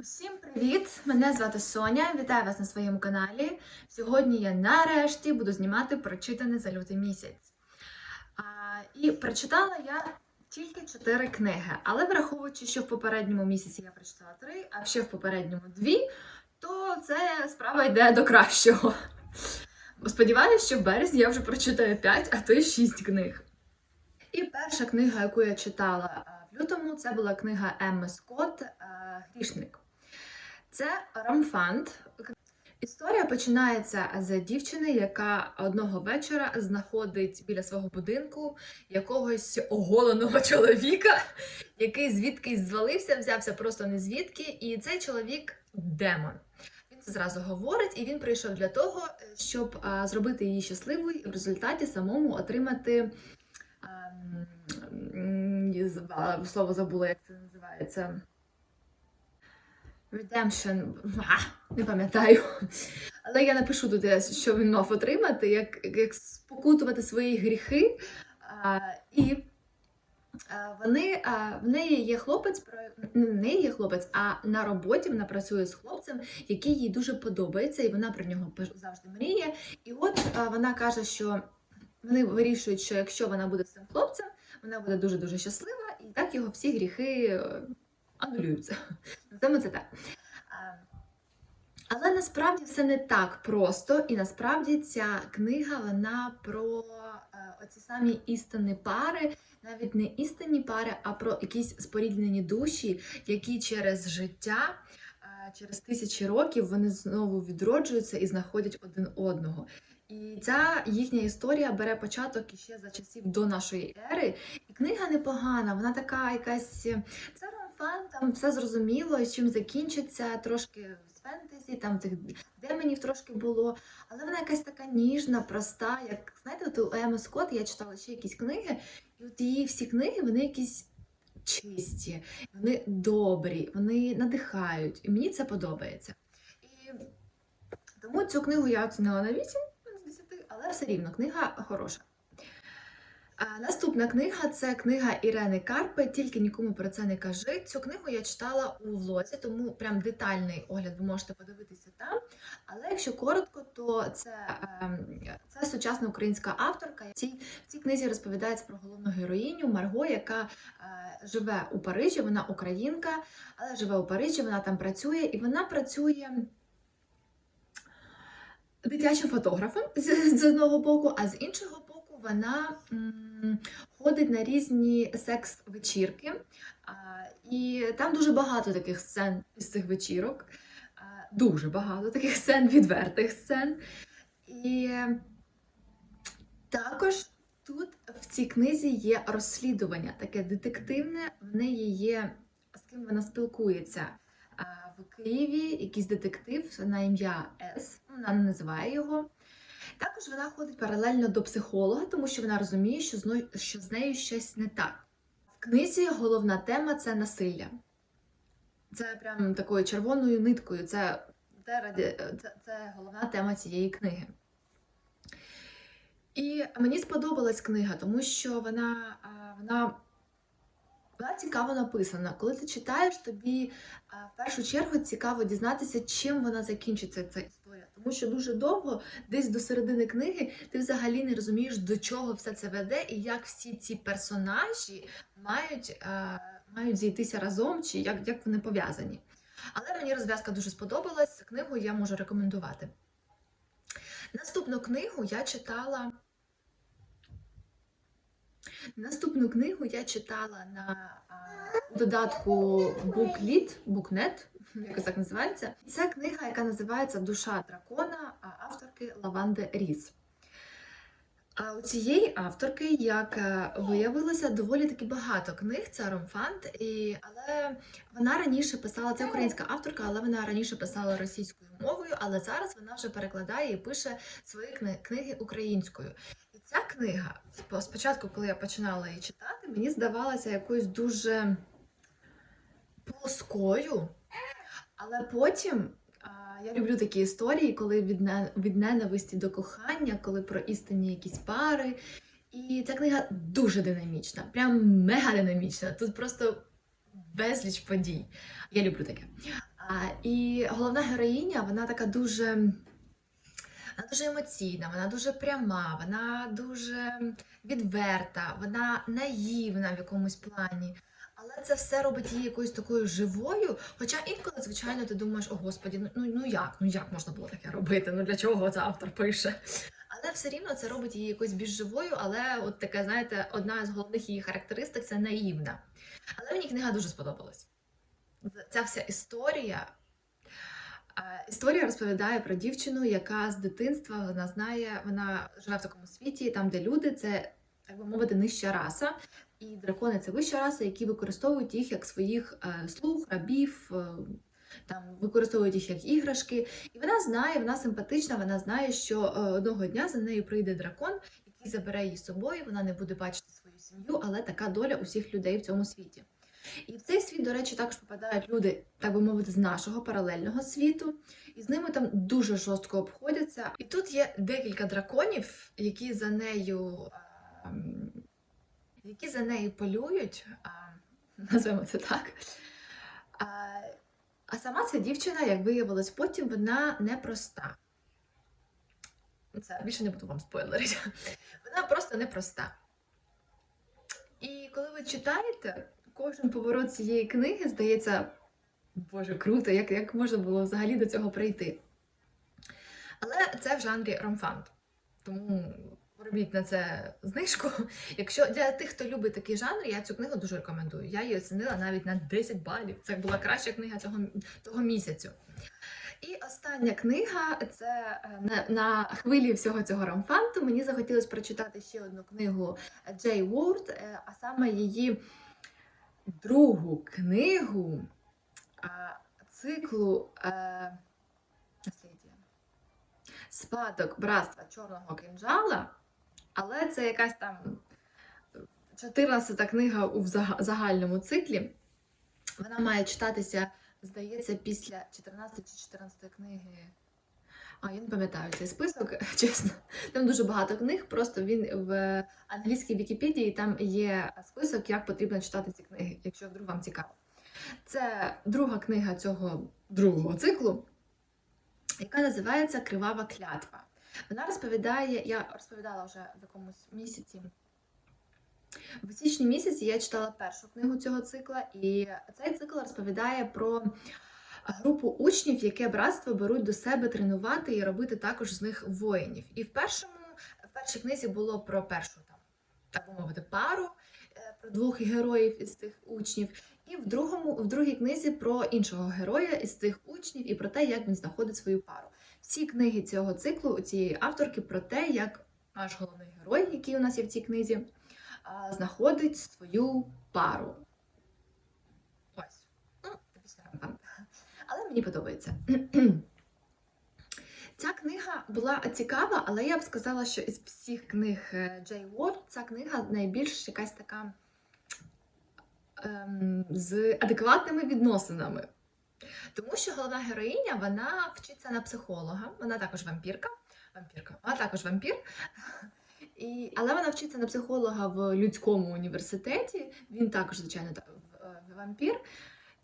Усім привіт! Мене звати Соня. Вітаю вас на своєму каналі. Сьогодні я нарешті буду знімати прочитане за лютий місяць. А, і прочитала я тільки чотири книги, але враховуючи, що в попередньому місяці я прочитала три, а ще в попередньому дві, то це справа йде до кращого. Сподіваюся, що в березні я вже прочитаю п'ять, а то й шість книг. І перша книга, яку я читала в лютому, це була книга Емми Скотт Грішник. Це Рамфант. Історія починається з дівчини, яка одного вечора знаходить біля свого будинку якогось оголеного чоловіка, який звідкись звалився, взявся просто не звідки, і цей чоловік демон. Він це зразу говорить, і він прийшов для того, щоб зробити її щасливою і в результаті самому отримати. ем, Слово забула, як це називається. Redemption, а, не пам'ятаю. Але я напишу туди, що він мав отримати, як, як спокутувати свої гріхи. А, і а, вони, а, в неї є хлопець, не в неї є хлопець, а на роботі вона працює з хлопцем, який їй дуже подобається, і вона про нього завжди мріє. І от а, вона каже, що вони вирішують, що якщо вона буде з цим хлопцем, вона буде дуже дуже щаслива, і так його всі гріхи е, анулюються. Це так. Але насправді все не так просто, і насправді ця книга вона про е, оці самі істинні пари, навіть не істинні пари, а про якісь споріднені душі, які через життя, е, через тисячі років вони знову відроджуються і знаходять один одного. І ця їхня історія бере початок іще за часів до нашої ери. І книга непогана, вона така якась. Це роман, там все зрозуміло, чим закінчиться, трошки з фентезі, там тих демонів трошки було. Але вона якась така ніжна, проста. Як знаєте, от у Еми Скотт я читала ще якісь книги, і от її всі книги вони якісь чисті, вони добрі, вони надихають. І мені це подобається. І тому цю книгу я оцінила на 8 з 10, але все рівно книга хороша. Наступна книга це книга Ірени Карпи. Тільки нікому про це не кажи. Цю книгу я читала у влозі, тому прям детальний огляд ви можете подивитися там. Але якщо коротко, то це, ем, це сучасна українська авторка. В цій, в цій книзі розповідається про головну героїню Марго, яка е, живе у Парижі. Вона українка, але живе у Парижі, вона там працює, і вона працює дитячим фотографом з, з одного боку, а з іншого вона ходить на різні секс-вечірки. І там дуже багато таких сцен із цих вечірок. Дуже багато таких сцен, відвертих сцен. І також тут в цій книзі є розслідування, таке детективне, в неї є з ким вона спілкується. В Києві якийсь детектив на ім'я С, вона називає його. Також вона ходить паралельно до психолога, тому що вона розуміє, що з що з нею щось не так. В книзі головна тема це насилля. Це прям такою червоною ниткою. Це, це, це, головна тема цієї книги. І мені сподобалась книга, тому що вона, вона, вона цікаво написана. Коли ти читаєш, тобі в першу чергу цікаво дізнатися, чим вона закінчиться, ця історія. Тому що дуже довго, десь до середини книги, ти взагалі не розумієш, до чого все це веде, і як всі ці персонажі мають, а, мають зійтися разом, чи як, як вони пов'язані. Але мені розв'язка дуже сподобалась, книгу я можу рекомендувати. Наступну книгу я читала. Наступну книгу я читала на а, додатку BookLead, BookNet, якось так називається. Це книга, яка називається Душа дракона авторки Лаванди Ріс. А у цієї авторки, як е, виявилося, доволі таки багато книг. Це Ромфант, і але вона раніше писала це українська авторка, але вона раніше писала російською мовою, але зараз вона вже перекладає і пише свої кни- книги українською. І ця книга, спочатку, коли я починала її читати, мені здавалася якоюсь дуже плоскою. Але потім я люблю такі історії, коли від, не- від ненависті до кохання, коли про істинні якісь пари. І ця книга дуже динамічна, прям мега динамічна. Тут просто безліч подій. Я люблю таке. А, і головна героїня, вона така дуже. Вона дуже емоційна, вона дуже пряма, вона дуже відверта, вона наївна в якомусь плані. Але це все робить її якоюсь такою живою. Хоча інколи, звичайно, ти думаєш, о господі, ну, ну, ну як? Ну як можна було таке робити? Ну для чого це автор пише? Але все рівно це робить її якоюсь більш живою, але от таке, знаєте, одна з головних її характеристик це наївна. Але мені книга дуже сподобалась. Ця вся історія. Історія розповідає про дівчину, яка з дитинства вона знає, вона живе в такому світі, там, де люди це, так би мовити, нижча раса. І дракони це вища раса, які використовують їх як своїх е, слуг, рабів, е, там використовують їх як іграшки. І вона знає, вона симпатична, вона знає, що е, одного дня за нею прийде дракон, який забере її з собою. Вона не буде бачити свою сім'ю, але така доля усіх людей в цьому світі. І в цей світ, до речі, також попадають люди, так би мовити, з нашого паралельного світу, і з ними там дуже жорстко обходяться. І тут є декілька драконів, які за нею. Які за нею полюють, а, назвемо це так. А сама ця дівчина, як виявилось потім, вона непроста. Це більше не буду вам спойлерити. Вона просто непроста. І коли ви читаєте, кожен поворот цієї книги здається, боже, круто, як, як можна було взагалі до цього прийти. Але це в жанрі ромфант. Тому робіть на це знижку. Якщо для тих, хто любить такий жанр, я цю книгу дуже рекомендую. Я її оцінила навіть на 10 балів. Це була краща книга цього того місяцю. І остання книга це е, на, на хвилі всього цього ромфанту. Мені захотілося прочитати ще одну книгу Джей Уорд, е, а саме її другу книгу циклу е. Спадок братства Чорного кинджала, але це якась там 14-та книга у загальному циклі. Вона має читатися, здається, після 14 чи 14 книги. А, я не пам'ятаю цей список, чесно. Там дуже багато книг, просто він в англійській Вікіпедії там є список, як потрібно читати ці книги, якщо вдруг вам цікаво. Це друга книга цього другого циклу, яка називається Кривава клятва. Вона розповідає, я розповідала вже в якомусь місяці. В січні місяці я читала першу книгу цього цикла, і цей цикл розповідає про групу учнів, яке братство беруть до себе тренувати і робити також з них воїнів. І в першому, в першій книзі було про першу там, так би мовити, пару, е, про двох героїв із цих учнів. І в другому, в другій книзі про іншого героя із цих учнів і про те, як він знаходить свою пару. Всі книги цього циклу у цієї авторки про те, як наш головний герой, який у нас є в цій книзі, знаходить свою пару. Ось. Ну, роману. Але мені подобається. Ця книга була цікава, але я б сказала, що із всіх книг е, Джей Уорд ця книга найбільш якась така ем, з адекватними відносинами. Тому що головна героїня вона вчиться на психолога, вона також вампірка. Вампірка, вона також вампір. І, але вона вчиться на психолога в людському університеті. Він також, звичайно, е, вампір.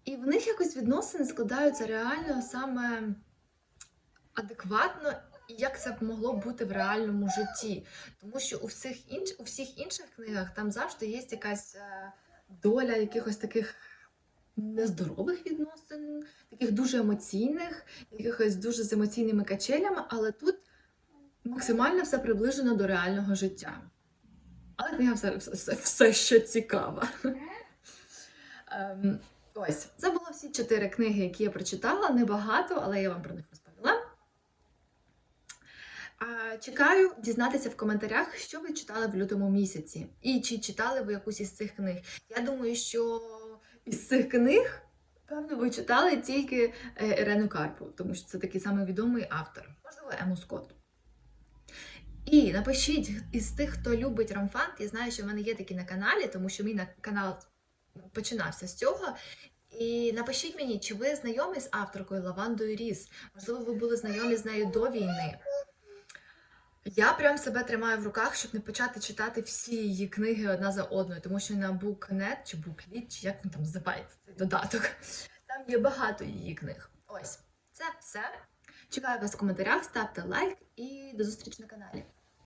І в них якось відносини складаються реально саме адекватно, як це б могло бути в реальному житті. Тому що у всіх, інш... у всіх інших книгах там завжди є якась е, доля якихось таких нездорових відносин, таких дуже емоційних, якихось дуже з емоційними качелями, але тут максимально все приближено до реального життя. Але книга все, все, все, ще цікава. Ем, ось, це було всі чотири книги, які я прочитала. Небагато, але я вам про них розповіла. Чекаю дізнатися в коментарях, що ви читали в лютому місяці, і чи читали ви якусь із цих книг. Я думаю, що із цих книг, певно, ви читали тільки е, Ірену Карпу, тому що це такий самий відомий автор, можливо, Ему Скотт. І напишіть із тих, хто любить ромфант, я знаю, що в мене є такі на каналі, тому що мій канал починався з цього. І напишіть мені, чи ви знайомі з авторкою Лавандою Ріс? Можливо, ви були знайомі з нею до війни. Я прям себе тримаю в руках, щоб не почати читати всі її книги одна за одною, тому що на BookNet чи BookLead, чи як він там називається цей додаток, там є багато її книг. Ось, це все. Чекаю вас в коментарях, ставте лайк і до зустрічі на каналі.